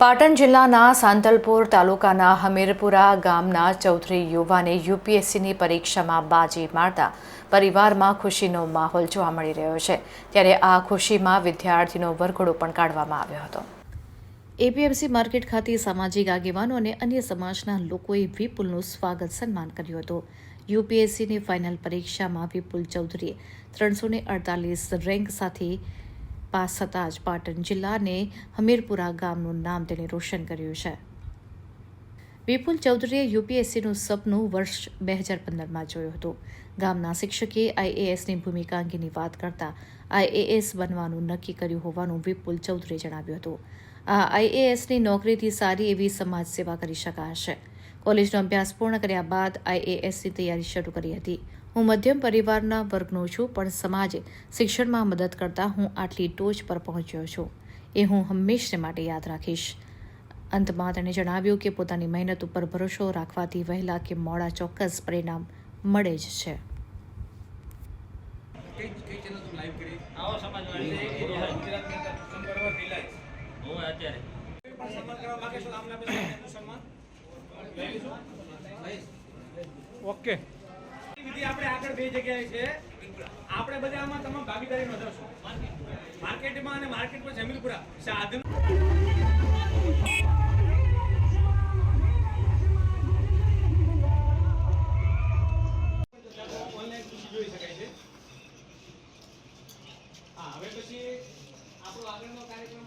પાટણ જિલ્લાના સાંતલપુર તાલુકાના હમીરપુરા ગામના ચૌધરી યુવાને યુપીએસસીની પરીક્ષામાં બાજી મારતા પરિવારમાં ખુશીનો માહોલ જોવા મળી રહ્યો છે. ત્યારે આ ખુશીમાં વિદ્યાર્થીનો વરઘોડો પણ કાઢવામાં આવ્યો હતો. એપીએમસી માર્કેટ ખાતે સામાજિક આગેવાનો અને અન્ય સમાજના લોકોએ વિપુલનું સ્વાગત સન્માન કર્યું હતું. યુપીએસસીની ફાઇનલ પરીક્ષામાં વિપુલ ચૌધરીએ ત્રણસો અડતાલીસ રેન્ક સાથે પાસ થતાં જ પાટણ જિલ્લાને હમીરપુરા ગામનું નામ તેણે રોશન કર્યું છે. વિપુલ ચૌધરીએ યુપીએસસીનું સપનું વર્ષ બે હજાર પંદરમાં જોયું હતું. ગામના શિક્ષકે આઈએએસની ભૂમિકા અંગેની વાત કરતા આઈએએસ બનવાનું નક્કી કર્યું હોવાનું વિપુલ ચૌધરીએ જણાવ્યું હતું. આ આઈએએસની નોકરીથી સારી એવી સમાજ સેવા કરી શકાશે. કોલેજનો અભ્યાસ પૂર્ણ કર્યા બાદ આઈએએસની તૈયારી શરૂ કરી હતી. હું મધ્યમ પરિવારના વર્ગનો છું પણ સમાજે શિક્ષણમાં મદદ કરતા હું આટલી ટોચ પર પહોંચ્યો છું. એ હું હંમેશને માટે યાદ રાખીશ. અંતમાં તેણે જણાવ્યું કે પોતાની મહેનત ઉપર ભરોસો રાખવાથી વહેલા કે મોડા ચોક્કસ પરિણામ મળે જ છે. કઈ કઈ ચેનલ તું લાઈવ કરી? આવો સમાજવાડી એ રહ્યા. ગુજરાતની અંદર સંપર્ક રિલાયન્સ હું અત્યારે. સન્માન કરવા માંગે છો તો આમને સન્માન. ઓકે. વિધિ આપણે આગળ બે જગ્યાએ છે. આપણે બધા આમાં તમામ ભાગીદારી નોંધાવશું માર્કેટમાં અને માર્કેટ પર જમીનપુરા સાધન. જોઈ શકાય છે. હા, હવે પછી આપણો આગળનો કાર્યક્રમ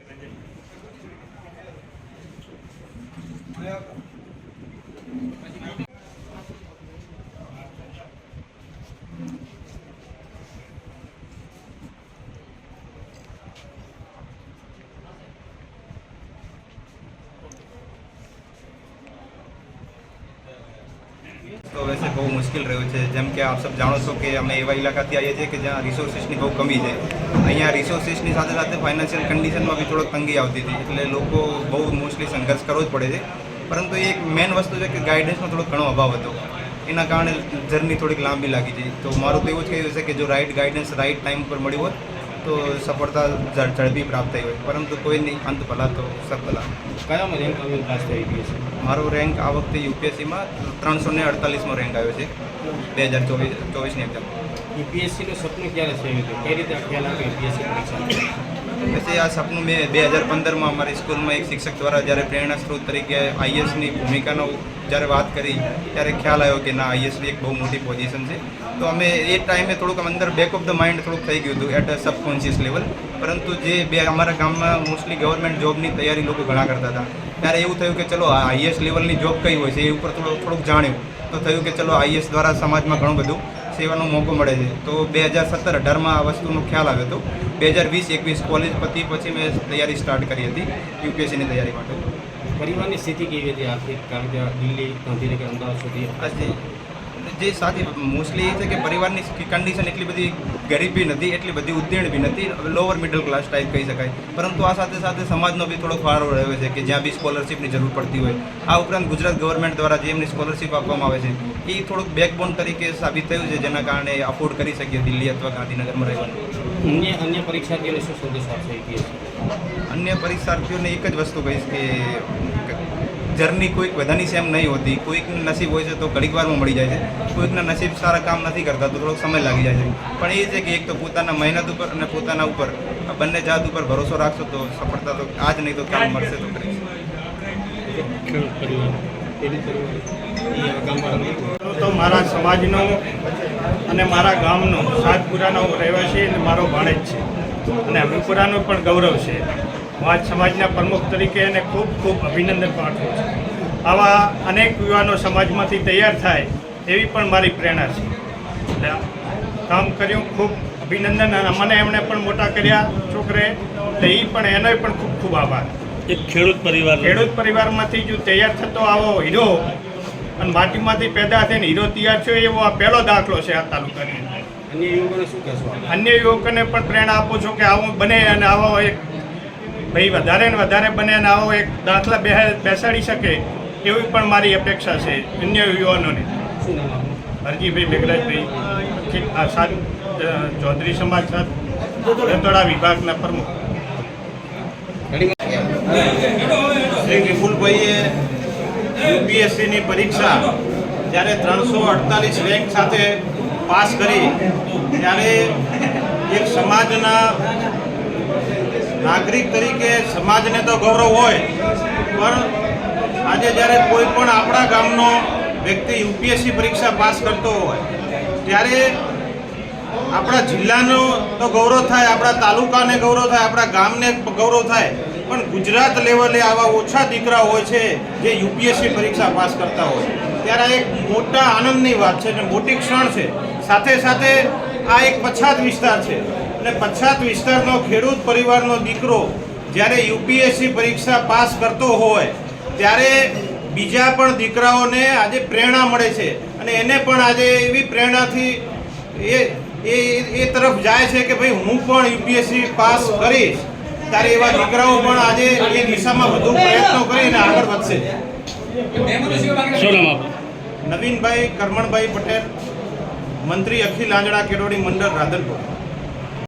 તો વૈસે બહુ મુશ્કેલ રહ્યું છે. જેમ કે આપ સબ જાણો છો કે અમે એવા ઇલાકાથી આવીએ છીએ કે જ્યાં રિસોર્સિસની બહુ કમી છે. અહીંયા રિસોર્સિસની સાથે સાથે ફાઇનાન્શિયલ કન્ડિશનમાં બી થોડોક તંગી આવતી હતી. એટલે લોકો બહુ મોસ્ટલી સંઘર્ષ કરવો જ પડે છે. પરંતુ એક મેઇન વસ્તુ છે કે ગાઈડન્સનો થોડો ઘણો અભાવ હતો. એના કારણે જર્ની થોડીક લાંબી લાગી છે તો મારું તો એવું જ કહેવું છે કે જો રાઈટ ગાઈડન્સ રાઈટ ટાઈમ પર મળ્યું હોત તો સફળતા ઝડપી પ્રાપ્ત થઈ હોય પરંતુ કોઈ નહીં અંત ભલા તો સફલા કયા કયામાં રેન્ક આવ્યો પાસ થઈ ગઈ છે મારો રેન્ક આ વખતે યુપીએસસીમાં ત્રણસો ને અડતાલીસમો રેન્ક આવ્યો છે. બે હજાર ચોવીસ ચોવીસની એક્ઝામ યુપીએસસીનું સપનું ક્યારે છે કઈ રીતે ખ્યાલ આવ્યો યુપીએસસી પરીક્ષા પછી આ સપનું મેં બે હજાર પંદરમાં અમારી સ્કૂલમાં એક શિક્ષક દ્વારા જ્યારે પ્રેરણા સ્ત્રોત તરીકે આઈએસની ભૂમિકાનો જ્યારે વાત કરી, ત્યારે ખ્યાલ આવ્યો કે ના આઈએસની એક બહુ મોટી પોઝિશન છે. તો અમે એ ટાઈમે થોડુંક અંદર બેક ઓફ ધ માઇન્ડ થોડુંક થઈ ગયું હતું એટ અ સબકોન્શિયસ લેવલ પરંતુ જે બે અમારા ગામમાં મોસ્ટલી ગવર્મેન્ટ જોબની તૈયારી લોકો ઘણા કરતા હતા. ત્યારે એવું થયું કે ચલો આઈએસ લેવલની જોબ કઈ હોય છે એ ઉપર થોડું થોડુંક જાણ્યું. તો થયું કે ચલો આઈએસ દ્વારા સમાજમાં ઘણું બધું સેવાનો મોકો મળે છે. તો બે હજાર સત્તર અઢારમાં આ વસ્તુનો ખ્યાલ આવ્યો હતો બે હજાર વીસ એકવીસ કોલેજ પતી પછી મેં તૈયારી સ્ટાર્ટ કરી હતી યુપીએસસીની તૈયારી માટે. પરિવારની સ્થિતિ કેવી હતી આર્થિક? કારણ કે દિલ્હી ગાંધીનગર અમદાવાદ સુધી આજે જે સાથી મોસ્ટલી એ છે કે પરિવારની કન્ડિશન એટલી બધી ગરીબ નથી એટલી બધી ઉત્તીર્ણ બી નથી લોઅર મિડલ ક્લાસ ટાઈપ કહી શકાય. પરંતુ આ સાથે સાથે સમાજનો બી થોડો ફાળો રહ્યો છે કે જ્યાં બી સ્કોલરશીપની જરૂર પડતી હોય. આ ઉપરાંત ગુજરાત ગવર્મેન્ટ દ્વારા જે એમની સ્કોલરશીપ આપવામાં આવે છે એ થોડુંક બેકબોન તરીકે સાબિત થયું છે જેના કારણે અફોર્ડ કરી શકીએ દિલ્હી અથવા ગાંધીનગરમાં રહેવાનું. અન્ય અન્ય પરીક્ષાર્થીઓને શું સંદેશ આપશે? અન્ય પરીક્ષાર્થીઓને એક જ વસ્તુ કહીશ કે જર્ની કોઈક બધાની સેમ નહીં હોતી. કોઈકનું નસીબ હોય છે તો ઘડીક વારમાં મળી જાય છે. કોઈકના નસીબ સારા કામ નથી કરતા તો થોડોક સમય લાગી જાય છે. પણ એ છે કે એક તો પોતાના મહેનત ઉપર અને પોતાના ઉપર બંને જાત ઉપર ભરોસો રાખશો તો સફળતા તો આજ નહીં તો ક્યારે મળશે તો કરીશ. તો મારા સમાજનો અને મારા ગામનો સાતપુરાનો રહેવાસી અને મારો ભાણેજ છે. અને હમીરપુરાનું પણ ગૌરવ છે. આજ સમાજના પ્રમુખ તરીકે એને ખૂબ ખૂબ અભિનંદન પાઠવું છું. આવા અનેક યુવાનો સમાજમાંથી તૈયાર થાય એવી પણ મારી પ્રેરણા છે. એટલે કામ કર્યું ખૂબ અભિનંદન અને મને એમણે પણ મોટા કર્યા છોકરે એટલે એ પણ એનો પણ ખૂબ ખૂબ આભાર. એક ખેડૂત પરિવાર ખેડૂત પરિવારમાંથી જો તૈયાર થતો આવો હીરો અને માટીમાંથી પેદા થઈને હીરો તૈયાર થયો એવો આ પહેલો દાખલો છે આ તાલુકાની અન્ય યુવકોને શું કહેશો? અન્ય યુવકોને પણ પ્રેરણા આપું છું કે આવું બને અને આવો એક ભાઈ, વધારે ને વધારે બને ને આવો એક દાખલા બેસાડી શકે, એવી પણ મારી અપેક્ષા છે, અન્ય યુવાનોને. હરજીભાઈ મેઘરાજભાઈ ખી- આ સાત ચૌધરી સમાજ સાત, રતોડા વિભાગના પ્રમુખ. શ્રી વિપુલભાઈએ યુપીએસસીની પરીક્ષા જ્યારે ત્રણસો અડતાલીસ રેન્ક સાથે પાસ કરી, ત્યારે એક સમાજના નાગરિક તરીકે સમાજને તો ગૌરવ હોય, પણ આજે જ્યારે કોઈ પણ આપણા ગામનો વ્યક્તિ યુપીએસસી પરીક્ષા પાસ કરતો હોય, ત્યારે આપણા જિલ્લાનો તો ગૌરવ થાય, આપણા તાલુકાને ગૌરવ થાય, આપણા ગામને ગૌરવ થાય, પણ ગુજરાત લેવલે આવા ઓછા દીકરા હોય છે જે યુપીએસસી પરીક્ષા પાસ કરતા હોય. ત્યારે એક મોટા આનંદની વાત છે અને મોટી ક્ષણ છે. સાથે સાથે આ એક પછાત વિસ્તાર છે. અને પછાત વિસ્તારનો ખેડૂત પરિવારનો દીકરો જ્યારે યુપીએસસી પરીક્ષા પાસ કરતો હોય ત્યારે બીજા પણ દીકરાઓને આજે પ્રેરણા મળે છે. અને એને પણ આજે એવી પ્રેરણાથી એ એ એ તરફ જાય છે કે ભાઈ હું પણ યુપીએસસી પાસ કરીશ. ત્યારે એવા દીકરાઓ પણ આજે એ દિશામાં વધુ પ્રયત્નો કરીને આગળ વધશે. નવીનભાઈ કરમણભાઈ પટેલ મંત્રી અખિલ આંજણા કેડોડી મંડળ રાધનપુર.